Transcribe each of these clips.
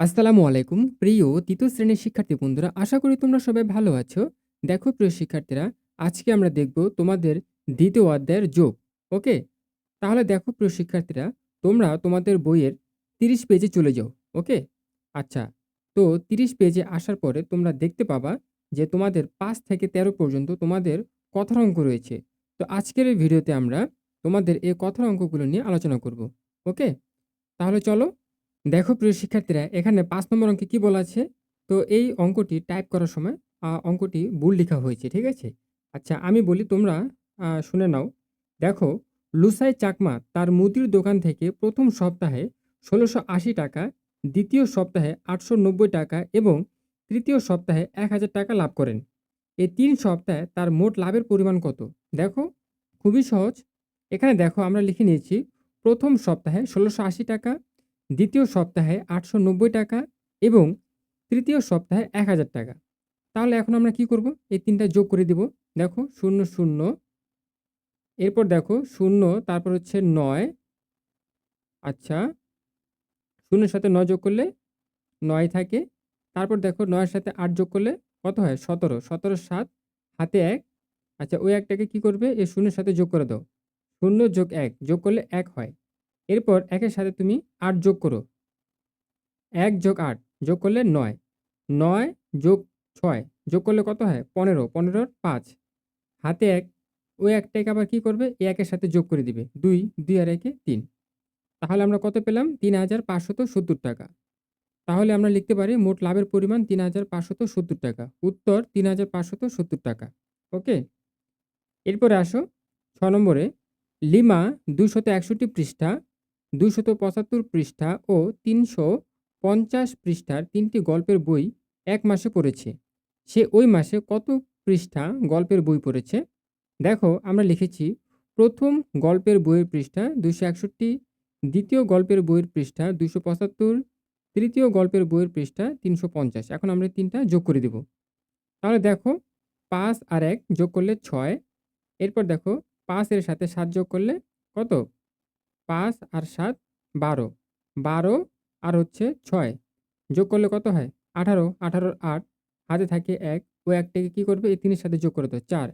আসসালামু আলাইকুম। প্রিয় তৃতীয় শ্রেণির শিক্ষার্থী বন্ধুরা, আশা করি তোমরা সবাই ভালো আছো। দেখো প্রিয় শিক্ষার্থীরা, আজকে আমরা দেখব তোমাদের দ্বিতীয় অধ্যায়ের যোগ, ওকে? তাহলে দেখো প্রিয় শিক্ষার্থীরা, তোমরা তোমাদের বইয়ের তিরিশ পেজে চলে যাও, ওকে? আচ্ছা তো তিরিশ পেজে আসার পরে তোমরা দেখতে পাবা যে তোমাদের পাঁচ থেকে তেরো পর্যন্ত তোমাদের কথার অঙ্ক রয়েছে। তো আজকের এই ভিডিওতে আমরা তোমাদের এই কথার অঙ্কগুলো নিয়ে আলোচনা করব, ওকে? তাহলে চলো দেখো প্রিয় শিক্ষার্থীরা, এখানে পাঁচ নম্বর অঙ্কে কি বলা আছে? তো এই অঙ্কটি টাইপ করার সময় অঙ্কটি ভুল লেখা হয়েছে, ঠিক আছে? আচ্ছা আমি বলি তোমরা শুনে নাও। দেখো, লুসাই চাকমা তার মুদির দোকান থেকে প্রথম সপ্তাহে ষোলোশো আশি টাকা, দ্বিতীয় সপ্তাহে আটশো নব্বই টাকা এবং তৃতীয় সপ্তাহে এক হাজার টাকা লাভ করেন। এই তিন সপ্তাহে তার মোট লাভের পরিমাণ কত? দেখো, খুবই সহজ। এখানে দেখো আমরা লিখে নিয়েছি, প্রথম সপ্তাহে ষোলোশো আশি টাকা দ্বিতীয় সপ্তাহে আটশো নব্বই টাকা এবং তৃতীয় সপ্তাহে এক হাজার টাকা। তাহলে এখন আমরা কি করব? এই তিনটা যোগ করে দিব। দেখো, শূন্য শূন্য। এরপর দেখো, শূন্য, তারপর হচ্ছে নয়। আচ্ছা শূন্যের সাথে নয় যোগ করলে নয় থাকে। তারপর দেখো, নয়ের সাথে আট যোগ করলে কত হয়? সতেরো। সতেরো সাত, হাতে এক। আচ্ছা ওই একটাকে কি করবে? এই শূন্যের সাথে যোগ করে দাও। শূন্য যোগ এক, যোগ করলে এক হয়। এরপর একের সাথে তুমি আট যোগ করো। এক যোগ আট যোগ করলে নয়। নয় যোগ ছয় যোগ করলে কত হয়? পনেরো। পনেরোর পাঁচ। হাতে এক। ওই একটাকে আবার কি করবে? এ একের সাথে যোগ করে দিবে। দুই দুই আর একে তিন। তাহলে আমরা কত পেলাম? তিন হাজার পাঁচশত সত্তর টাকা। তাহলে আমরা লিখতে পারি মোট লাভের পরিমাণ তিন হাজার পাঁচশত সত্তর টাকা। উত্তর তিন হাজার পাঁচশত সত্তর টাকা। ওকে? এরপরে আসো। ছ নম্বরে, লিমা দুশত একষট্টি পৃষ্ঠা দুশত পঁচাত্তর পৃষ্ঠা ও তিনশো পঞ্চাশ পৃষ্ঠার তিনটি গল্পের বই এক মাসে পড়েছে। সে ওই মাসে কত পৃষ্ঠা গল্পের বই পড়েছে? দেখো, আমরা লিখেছি, প্রথম গল্পের বইয়ের পৃষ্ঠা দুশো একষট্টি, দ্বিতীয় গল্পের বইয়ের পৃষ্ঠা দুশো পঁচাত্তর, তৃতীয় গল্পের বইয়ের পৃষ্ঠা তিনশো পঞ্চাশ। এখন আমরা তিনটা যোগ করে দেব। তাহলে দেখো, পাঁচ আর এক যোগ করলে ছয়, এরপর দেখো পাঁচ এর সাথে সাত যোগ করলে কত? পাঁচ আর সাত বারো। বারো আর হচ্ছে ছয়। যোগ করলে কত হয়? আঠারো। আঠারোর আট। হাতে থাকে এক। ও একটাকে কি করবে? এই তিনের সাথে যোগ করে দেবো চার।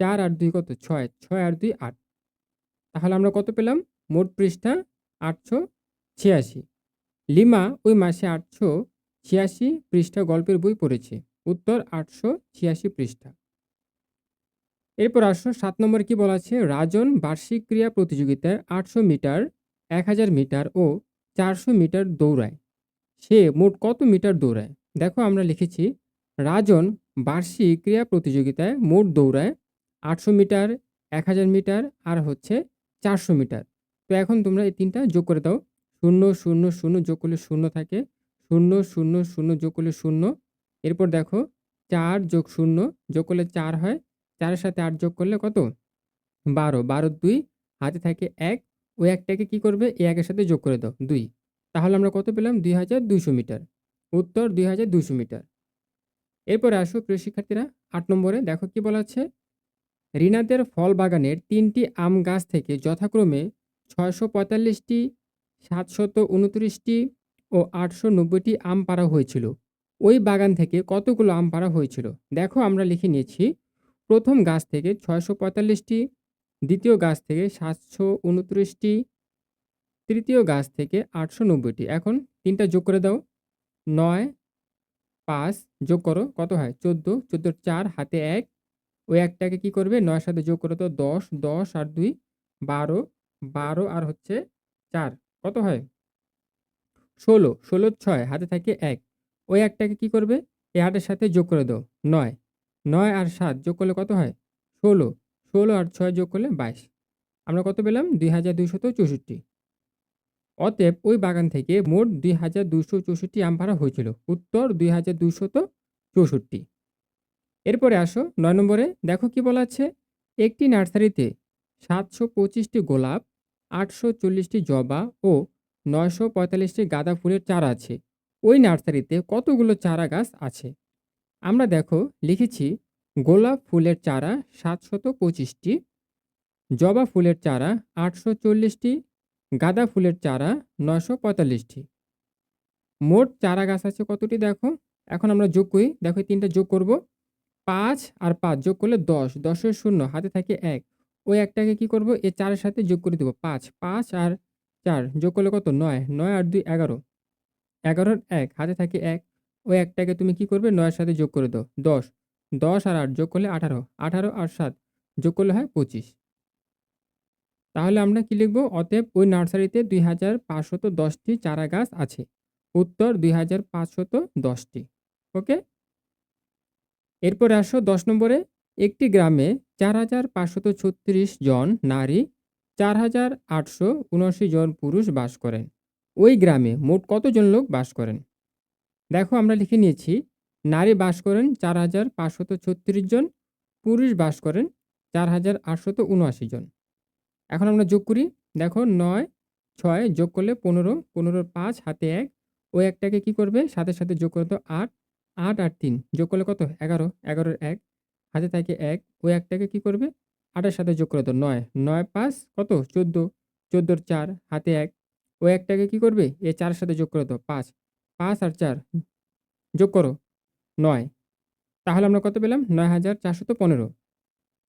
চার আর দুই কত? ছয়। ছয় আর দুই আট। তাহলে আমরা কত পেলাম? মোট পৃষ্ঠা আটশো ছিয়াশি। লিমা ওই মাসে আটশো ছিয়াশি পৃষ্ঠা গল্পের বই পড়েছে। উত্তর আটশো ছিয়াশি পৃষ্ঠা। এরপর আসো সাত নম্বরে কি বলা আছে? রাজন বার্ষিক ক্রীড়া প্রতিযোগিতায় আটশো মিটার, এক হাজার মিটার ও চারশো মিটার দৌড়ায়। সে মোট কত মিটার দৌড়ায়? দেখো আমরা লিখেছি, রাজন বার্ষিক ক্রীড়া প্রতিযোগিতায় মোট দৌড়ায় আটশো মিটার, এক হাজার মিটার আর হচ্ছে চারশো মিটার। তো এখন তোমরা এই তিনটা যোগ করে দাও। শূন্য শূন্য শূন্য যোগ করলে শূন্য থাকে। শূন্য শূন্য শূন্য যোগ করলে শূন্য। এরপর দেখো, চার যোগ শূন্য যোগ করলে চার হয়। চারের সাথে আট যোগ করলে কত? বারো। বারো দুই, হাতে থাকে এক। ওই একটাকে কি করবে? এই একের সাথে যোগ করে দাও, দুই। তাহলে আমরা কত পেলাম? দুই হাজার দুইশো মিটার। উত্তর, দুই হাজার দুইশো মিটার। এরপরে আসো প্রিয় শিক্ষার্থীরা, আট নম্বরে দেখো কি বলা আছে? রিনাদের ফল বাগানের তিনটি আম গাছ থেকে যথাক্রমে ছয়শো পঁয়তাল্লিশটি, সাতশত উনত্রিশটি ও আটশো নব্বইটি আম পাড়া হয়েছিল। ওই বাগান থেকে কতগুলো আম পাড়া হয়েছিল? দেখো আমরা লিখে নিয়েছি প্রথম গাছ থেকে ছয়শো পঁয়তাল্লিশটি, দ্বিতীয় গাছ থেকে সাতশো উনত্রিশটি, তৃতীয় গাছ থেকে আটশো নব্বইটি। এখন তিনটা যোগ করে দাও। নয়, পাঁচ যোগ করো। কত হয়? চোদ্দ। চোদ্দোর চার, হাতে এক। ওই একটাকে কি করবে? নয়ের সাথে যোগ করে তো দশ দশ আর দুই, বারো। বারো আর হচ্ছে চার। কত হয়? ষোলো। ষোলো ছয়, হাতে থাকে এক। ওই একটাকে কি করবে? এই আটের সাথে যোগ করে দাও। নয়। নয় আর সাত যোগ করলে কত হয়? ষোলো। ষোলো আর ছয় যোগ করলে বাইশ। আমরা কত পেলাম? দুই হাজার দুইশত চৌষট্টি। অতএব ওই বাগান থেকে মোট দুই হাজার দুশো চৌষট্টি আম পাড়া হয়েছিল। উত্তর দুই হাজার দুইশত চৌষট্টি। এরপরে আসো নয় নম্বরে। দেখো কি বলা আছে? একটি নার্সারিতে সাতশো পঁচিশটি গোলাপ, আটশো চল্লিশটি জবা ও নয়শো পঁয়তাল্লিশটি গাঁদা ফুলের চারা আছে। ওই নার্সারিতে কতগুলো চারা গাছ আছে? আমরা দেখো, লিখেছি, গোলাপ ফুলের চারা সাতশত পঁচিশটি, জবা ফুলের চারা আটশো চল্লিশটি, গাঁদা ফুলের চারা নশো পঁয়তাল্লিশটি। মোট চারা গাছ আছে কতটি দেখো? এখন আমরা যোগ করি, দেখো তিনটা যোগ করব। পাঁচ আর পাঁচ যোগ করলে দশ, দশের শূন্য, হাতে থাকে এক। ওই একটাকে কি করব? এ চারের সাথে যোগ করে দেবো, পাঁচ। পাঁচ আর চার যোগ করলে কত? নয় নয় আর দুই, এগারো। এগারোর এক, হাতে থাকে এক। ওই একটাকে তুমি কি করবে? নয়ের সাথে যোগ করে দাও। দশ। দশ আর আট যোগ করলে আঠারো। আঠারো আর সাত যোগ করলে হয় পঁচিশ। তাহলে আমরা কি লিখব? অতএব ওই নার্সারিতে দুই হাজার পাঁচশত দশটি চারা গাছ আছে। উত্তর দুই হাজার পাঁচশত দশটি। ওকে? এরপর আসো দশ নম্বরে। একটি গ্রামে চার হাজার পাঁচশত ছত্রিশ জন নারী, চার হাজার আটশো উনআশি জন পুরুষ বাস করেন। ওই গ্রামে মোট কতজন লোক বাস করেন? দেখো আমরা লিখে নিয়েছি, নারী বাস করেন চার হাজার পাঁচশত ছত্রিশ জন, পুরুষ বাস করেন চার হাজার আটশত উনআশি জন। এখন আমরা যোগ করি, দেখো নয়, ছয় যোগ করলে পনেরো, পনেরোর পাঁচ হাতে এক ওই একটাকে কি করবে? সাথে সাথে যোগ করে তো আট আট আর তিন, যোগ করলে কত? এগারো, এগারোর এক, হাতে থাকে এক ওই একটাকে কি করবে? আটের সাথে যোগ করে তো নয় নয় পাঁচ কত? চোদ্দ, চোদ্দোর চার, হাতে এক ওই একটাকে কি করবে? এ চারের সাথে যোগ করে তো পাঁচ পাঁচ আর চার। যোগ করো, নয়। তাহলে আমরা কত পেলাম? নয় হাজার চারশত পনেরো।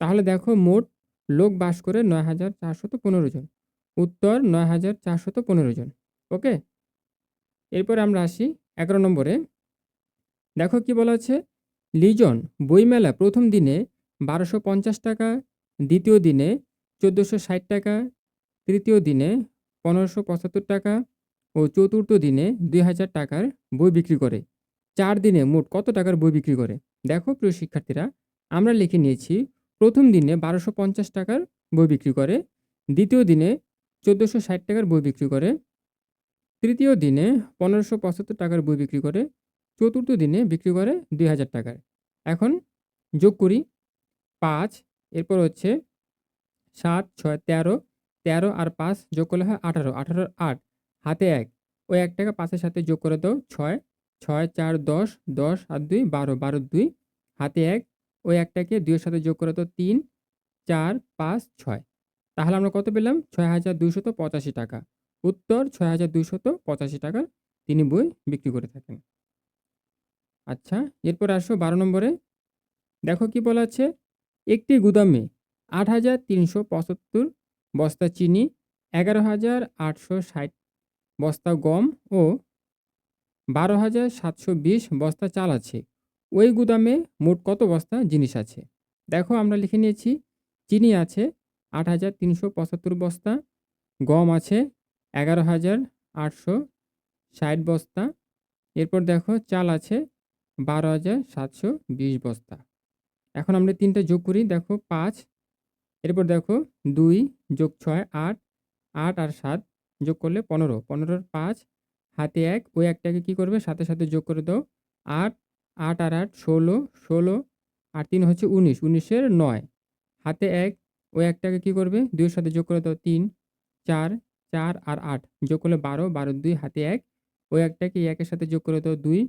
তাহলে দেখো মোট লোক বাস করে নয় হাজার চারশত পনেরো জন। উত্তর, নয় হাজার চারশত পনেরো জন। ওকে? এরপর আমরা আসি এগারো নম্বরে। দেখো কি বলা আছে? লিজন বইমেলা প্রথম দিনে বারোশো পঞ্চাশ টাকা, দ্বিতীয় দিনে চোদ্দোশো ষাট টাকা, তৃতীয় দিনে পনেরোশো পঁচাত্তর টাকা ও চতুর্থ দিনে দুই হাজার টাকার বই বিক্রি করে। চার দিনে মোট কত টাকার বই বিক্রি করে? দেখো প্রিয় শিক্ষার্থীরা, আমরা লিখে নিয়েছি, প্রথম দিনে বারোশো পঞ্চাশ টাকার বই বিক্রি করে, দ্বিতীয় দিনে চোদ্দোশো ষাট টাকার বই বিক্রি করে, তৃতীয় দিনে পনেরোশো পঁচাত্তর টাকার বই বিক্রি করে, চতুর্থ দিনে বিক্রি করে দুই হাজার টাকার। এখন যোগ করি, পাঁচ, এরপর হচ্ছে সাত, ছয়, তেরো তেরো আর পাঁচ যোগ করলে হয় আঠারো, আঠারোর আট। হাতে এক। ওই এক টাকা পাঁচের সাথে যোগ করে দাও, ছয়। ছয়, চার, দশ দশ, আর দুই, বারো। বারো দুই। হাতে এক। ওই একটাকে দুইয়ের সাথে যোগ করে দাও, তিন, চার, পাঁচ, ছয়। তাহলে আমরা কত পেলাম? ছয় হাজার দুইশত পঁচাশি টাকা। উত্তর, ছয় হাজার দুইশত পঁচাশি টাকার তিনি বই বিক্রি করে থাকেন। আচ্ছা এরপর আসো বারো নম্বরে। দেখো কি বলা আছে? একটি গুদামে আট হাজার তিনশো পঁচাত্তর বস্তা চিনি, এগারো হাজার আটশো ষাট বস্তা গম ও বারো হাজার সাতশো বিশ বস্তা চাল আছে। ওই গুদামে মোট কত বস্তা জিনিস আছে? দেখো, আমরা লিখে নিয়েছি, চিনি আছে আট হাজার তিনশো পঁচাত্তর বস্তা, গম আছে এগারো হাজার আটশো ষাট বস্তা, এরপর দেখো চাল আছে বারো হাজার সাতশো বিশ বস্তা। এখন আমরা তিনটা যোগ করি, দেখো পাঁচ, এরপর দেখো দুই যোগ ছয় আট আট আর সাত যোগ করলে পনেরো। পনেরোর পাঁচ, হাতে এক ওই একটাকে কি করবে? সাথে সাথে যোগ করে দাও। আট আট আর আট ষোলো ষোলো আর তিন হচ্ছে উনিশ। উনিশের নয়। হাতে এক ওই একটাকে কি করবে? দুইয়ের সাথে যোগ করে দাও তিন, চার চার আর আট। যোগ করলে বারো বারো দুই, হাতে এক ওই একটাকে একের সাথে যোগ করে দাও দুই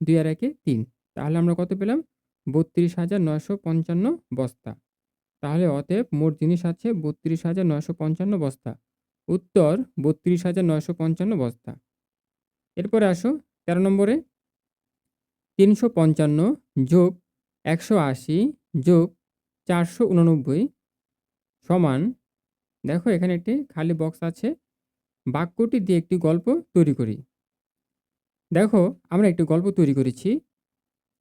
দুই আর একে তিন। তাহলে আমরা কত পেলাম? বত্রিশ হাজার নয়শো পঞ্চান্ন বস্তা। তাহলে অতএব মোট জিনিস আছে বত্রিশ হাজার নয়শো পঞ্চান্ন বস্তা। উত্তর বত্রিশ হাজার নয়শো পঞ্চান্ন বস্তা। এরপরে আসো তেরো নম্বরে। তিনশো পঞ্চান্ন যোগ একশো আশি যোগ চারশো উননব্বই সমান, দেখো এখানে একটি খালি বক্স আছে, বাক্যটি দিয়ে একটি গল্প তৈরি করি। দেখো আমরা একটি গল্প তৈরি করেছি।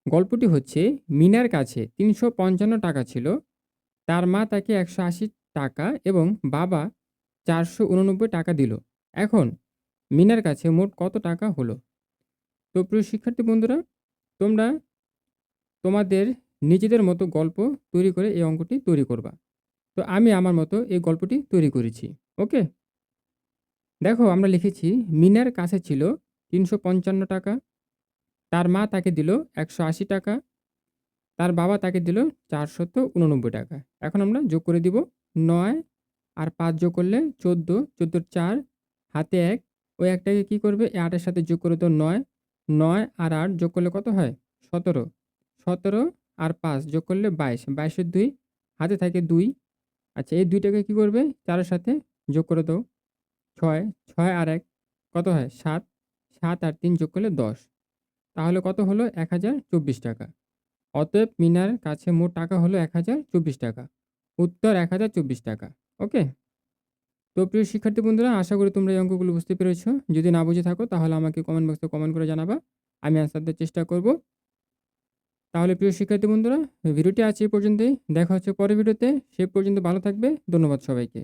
গল্পটি হচ্ছে, মিনার কাছে তিনশো পঞ্চান্ন টাকা ছিল, তার মা তাকে একশো আশি টাকা এবং বাবা চারশো উননব্বই টাকা দিল। এখন, মিনার কাছে মোট কত টাকা হলো? তো প্রিয় শিক্ষার্থী বন্ধুরা, তোমরা তোমাদের নিজেদের মতো গল্প তৈরি করে এই অঙ্কটি তৈরি করবা। তো আমি আমার মতো এই গল্পটি তৈরি করেছি, ওকে? দেখো, আমরা লিখেছি, মিনার কাছে ছিল তিনশো পঞ্চান্ন টাকা, তার মা তাকে দিল একশো আশি টাকা, তার বাবা তাকে দিল চারশত উননব্বই টাকা। এখন আমরা যোগ করে দিব নয় আর পাঁচ যোগ করলে চোদ্দ চোদ্দোর চার, হাতে এক। ওই একটাকে কি করবে? আটের সাথে যোগ করে তো নয়। নয় আর আট যোগ করলে কত হয়? সতেরো। সতেরো আর পাঁচ যোগ করলে বাইশ। বাইশের দুই, হাতে থাকে দুই। আচ্ছা এই দুইটাকে কি করবে? চারের সাথে যোগ করে দাও। ছয় ছয় আর এক কত হয়? সাত। সাত আর তিন যোগ করলে দশ। তাহলে কত হলো? এক হাজার চব্বিশ টাকা। অতএব মিনার কাছে মোট টাকা হলো এক হাজার চব্বিশ টাকা। উত্তর এক হাজার চব্বিশ টাকা। ওকে। তো প্রিয় শিক্ষার্থী বন্ধুরা, আশা করি তোমরা এই অঙ্কগুলো বুঝতে পেরেছ। যদি না বুঝে থাকো, তাহলে আমাকে কমেন্ট বক্সে কমেন্ট করে জানাবা। আমি অ্যান্সার দেওয়ার চেষ্টা করব। তাহলে প্রিয় শিক্ষার্থী বন্ধুরা, ভিডিওটি আছে এই পর্যন্তই। দেখা হচ্ছে পরের ভিডিওতে। সে পর্যন্ত ভালো থাকবে। ধন্যবাদ সবাইকে।